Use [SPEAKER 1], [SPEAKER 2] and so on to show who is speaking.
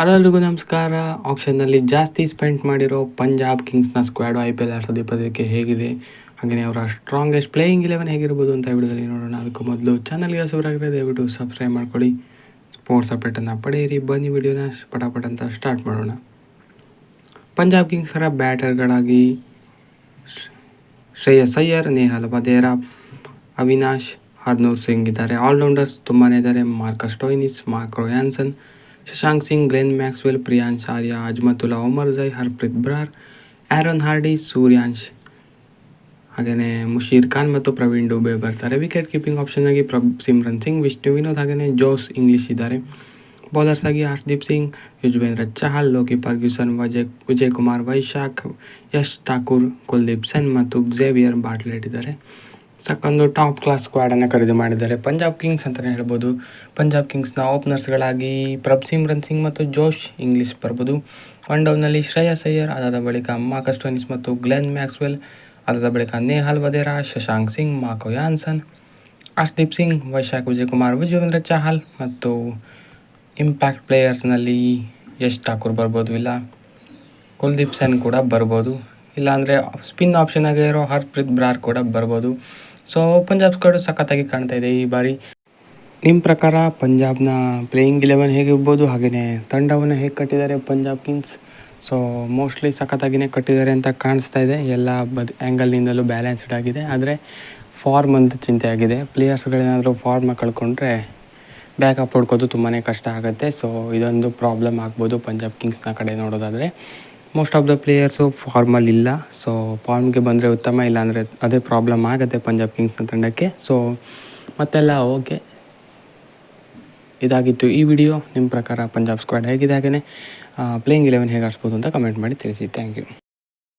[SPEAKER 1] ಅದೆಲ್ಲರಿಗೂ ನಮಸ್ಕಾರ. ಆಪ್ಷನ್ನಲ್ಲಿ ಜಾಸ್ತಿ ಸ್ಪೆಂಡ್ ಮಾಡಿರೋ ಪಂಜಾಬ್ ಕಿಂಗ್ಸ್ನ ಸ್ಕ್ವಾಡ್ ಐ ಪಿ ಎಲ್ ಎರಡು ಸಾವಿರದ ಇಪ್ಪತ್ತಕ್ಕೆ ಹೇಗಿದೆ. ಹಾಗೆಯೇ ಅವರ ಸ್ಟ್ರಾಂಗೆಸ್ಟ್ ಪ್ಲೇಯಿಂಗ್ ಇಲೆವೆನ್ ಹೇಗಿರ್ಬೋದು ಅಂತ ವಿಡಿಯೋದಲ್ಲಿ ನೋಡೋಣ. ಅದಕ್ಕೂ ಮೊದಲು ಚಾನಲ್ಗೆ ಹೊಸಬರಾಗಿದೆ ದಯವಿಟ್ಟು ಸಬ್ಸ್ಕ್ರೈಬ್ ಮಾಡ್ಕೊಳ್ಳಿ. ಸ್ಪೋರ್ಟ್ಸ್ ಅಪ್ಡೇಟನ್ನು ಪಡೆಯಿರಿ. ಬನ್ನಿ ವಿಡಿಯೋನ ಪಟಾಪಟ ಅಂತ ಸ್ಟಾರ್ಟ್ ಮಾಡೋಣ. ಪಂಜಾಬ್ ಕಿಂಗ್ಸ್ ಕಿಂಗ್ಸ್ರ ಬ್ಯಾಟರ್ಗಳಾಗಿ ಶ್ರೇಯಸ್ ಅಯ್ಯರ್, ನೇಹಲ್ ಬದೇರ ಅವಿನಾಶ್, ಹರ್ನೂರ್ ಸಿಂಗ್ ಇದ್ದಾರೆ. ಆಲ್ರೌಂಡರ್ಸ್ ತುಂಬಾ ಇದ್ದಾರೆ. Marcus Stoinis Marco Jansen Shashank Singh Glenn Maxwell Priyansh Arya Azmatullah Omarzai Harpreet Brar Aaron Hardie Suryansh ಹಾಗೆಯೇ ಮುಷೀರ್ ಖಾನ್ ಮತ್ತು ಪ್ರವೀಣ್ ಡೂಬೆ ಬರ್ತಾರೆ. ವಿಕೆಟ್ ಕೀಪಿಂಗ್ ಆಪ್ಷನ್ ಆಗಿ ಪ್ರಭ್ ಸಿಮ್ರನ್ ಸಿಂಗ್, ವಿಷ್ಣು ವಿನೋದ್ ಹಾಗೆಯೇ ಜೋಸ್ ಇಂಗ್ಲಿಷ್ ಇದ್ದಾರೆ. ಬೌಲರ್ಸ್ ಆಗಿ ಹರ್ಷದೀಪ್ ಸಿಂಗ್ ಯುಜ್ವೇಂದ್ರ ಚಹಲ್, ಲೋಕಿ ಫರ್ಗ್ಯೂಸನ್ ವಜಯ್ ವಿಜಯ್ ಕುಮಾರ್, ವೈಶಾಖ್, ಯಶ್ ಠಾಕೂರ್, ಕುಲ್ದೀಪ್ ಸೆನ್ ಮತ್ತು ಝೇವಿಯರ್ ಬಾಟ್ಲೆಟ್ ಇದ್ದಾರೆ. ಸಾಕೊಂದು ಟಾಪ್ ಕ್ಲಾಸ್ ಸ್ಕ್ವಾಡನ್ನು ಖರೀದಿ ಮಾಡಿದ್ದಾರೆ. ಪಂಜಾಬ್ ಕಿಂಗ್ಸ್ ಅಂತಲೇ ಹೇಳ್ಬೋದು. ಪಂಜಾಬ್ ಕಿಂಗ್ಸ್ನ ಓಪನರ್ಸ್ಗಳಾಗಿ ಪ್ರಭ್ ಸಿಮ್ರನ್ ಸಿಂಗ್ ಮತ್ತು ಜೋಶ್ ಇಂಗ್ಲಿಷ್ ಬರ್ಬೋದು. ಒನ್ ಡೌನ್ನಲ್ಲಿ ಶ್ರೇಯಸ್ ಅಯ್ಯರ್, ಅದಾದ ಬಳಿಕ ಮಾರ್ಕಸ್ ಟೋನಿಸ್ ಮತ್ತು ಗ್ಲೆನ್ ಮ್ಯಾಕ್ಸ್ವೆಲ್, ಅದಾದ ಬಳಿಕ ನೇಹಾಲ್ ವದೇರಾ, ಶಶಾಂಕ್ ಸಿಂಗ್, ಮಾಕೋ ಯಾನ್ಸನ್ ಅರ್ಶ್ದೀಪ್ ಸಿಂಗ್, ವೈಶಾಖ್ ವಿಜಯಕುಮಾರ್, ವಿಜಯೇಂದ್ರ ಚಹಲ್ ಮತ್ತು ಇಂಪ್ಯಾಕ್ಟ್ ಪ್ಲೇಯರ್ಸ್ನಲ್ಲಿ ಯಶ್ ಠಾಕೂರ್ ಬರ್ಬೋದು. ಇಲ್ಲ, ಕುಲ್ದೀಪ್ ಸೆನ್ ಕೂಡ ಬರ್ಬೋದು. ಇಲ್ಲಾಂದರೆ ಸ್ಪಿನ್ ಆಪ್ಷನ್ ಆಗಿರೋ ಹರ್ಪ್ರೀತ್ ಬ್ರಾರ್ ಕೂಡ ಬರ್ಬೋದು. ಸೊ ಪಂಜಾಬ್ ಸ್ಕ್ವಾಡು ಸಖತ್ತಾಗಿ ಕಾಣ್ತಾ ಇದೆ ಈ ಬಾರಿ. ನಿಮ್ಮ ಪ್ರಕಾರ ಪಂಜಾಬ್ನ ಪ್ಲೇಯಿಂಗ್ ಇಲೆವೆನ್ ಹೇಗಿರ್ಬೋದು ಹಾಗೆಯೇ ತಂಡವನ್ನು ಹೇಗೆ ಕಟ್ಟಿದ್ದಾರೆ ಪಂಜಾಬ್ ಕಿಂಗ್ಸ್ ಸೊ ಮೋಸ್ಟ್ಲಿ ಸಖತ್ತಾಗಿಯೇ ಕಟ್ಟಿದ್ದಾರೆ ಅಂತ ಕಾಣಿಸ್ತಾ ಇದೆ. ಎಲ್ಲ ಬದ್ ಆ್ಯಂಗಲ್ನಿಂದಲೂ ಬ್ಯಾಲೆನ್ಸ್ಡ್ ಆಗಿದೆ. ಆದರೆ ಫಾರ್ಮ್ ಅಂತ ಚಿಂತೆ ಆಗಿದೆ. ಪ್ಲೇಯರ್ಸ್ಗಳೇನಾದರೂ ಫಾರ್ಮ್ ಕಳ್ಕೊಂಡ್ರೆ ಬ್ಯಾಕಪ್ ಹೊಡ್ಕೋದು ತುಂಬಾ ಕಷ್ಟ ಆಗುತ್ತೆ. ಸೊ ಇದೊಂದು ಪ್ರಾಬ್ಲಮ್ ಆಗ್ಬೋದು ಪಂಜಾಬ್ ಕಿಂಗ್ಸ್ನ ಕಡೆ ನೋಡೋದಾದರೆ. ಮೋಸ್ಟ್ ಆಫ್ ದ ಪ್ಲೇಯರ್ಸು ಫಾರ್ಮಲ್ಲಿ ಇಲ್ಲ ಸೊ ಫಾರ್ಮ್ಗೆ ಬಂದರೆ ಉತ್ತಮ ಇಲ್ಲ ಅಂದರೆ ಅದೇ ಪ್ರಾಬ್ಲಮ್ ಆಗುತ್ತೆ ಪಂಜಾಬ್ ಕಿಂಗ್ಸ್ನ ತಂಡಕ್ಕೆ. ಸೊ ಮತ್ತೆಲ್ಲ ಓಕೆ ಇದಾಗಿತ್ತು ಈ ವಿಡಿಯೋ ನಿಮ್ಮ ಪ್ರಕಾರ ಪಂಜಾಬ್ ಸ್ಕ್ವಾಡ್ ಹೇಗಿದೆ ಹಾಗೆಯೇ ಪ್ಲೇಯಿಂಗ್ ಇಲೆವೆನ್ ಹೇಗೆ ಆಡಿಸ್ಬೋದು ಅಂತ ಕಮೆಂಟ್ ಮಾಡಿ ತಿಳಿಸಿ. Thank you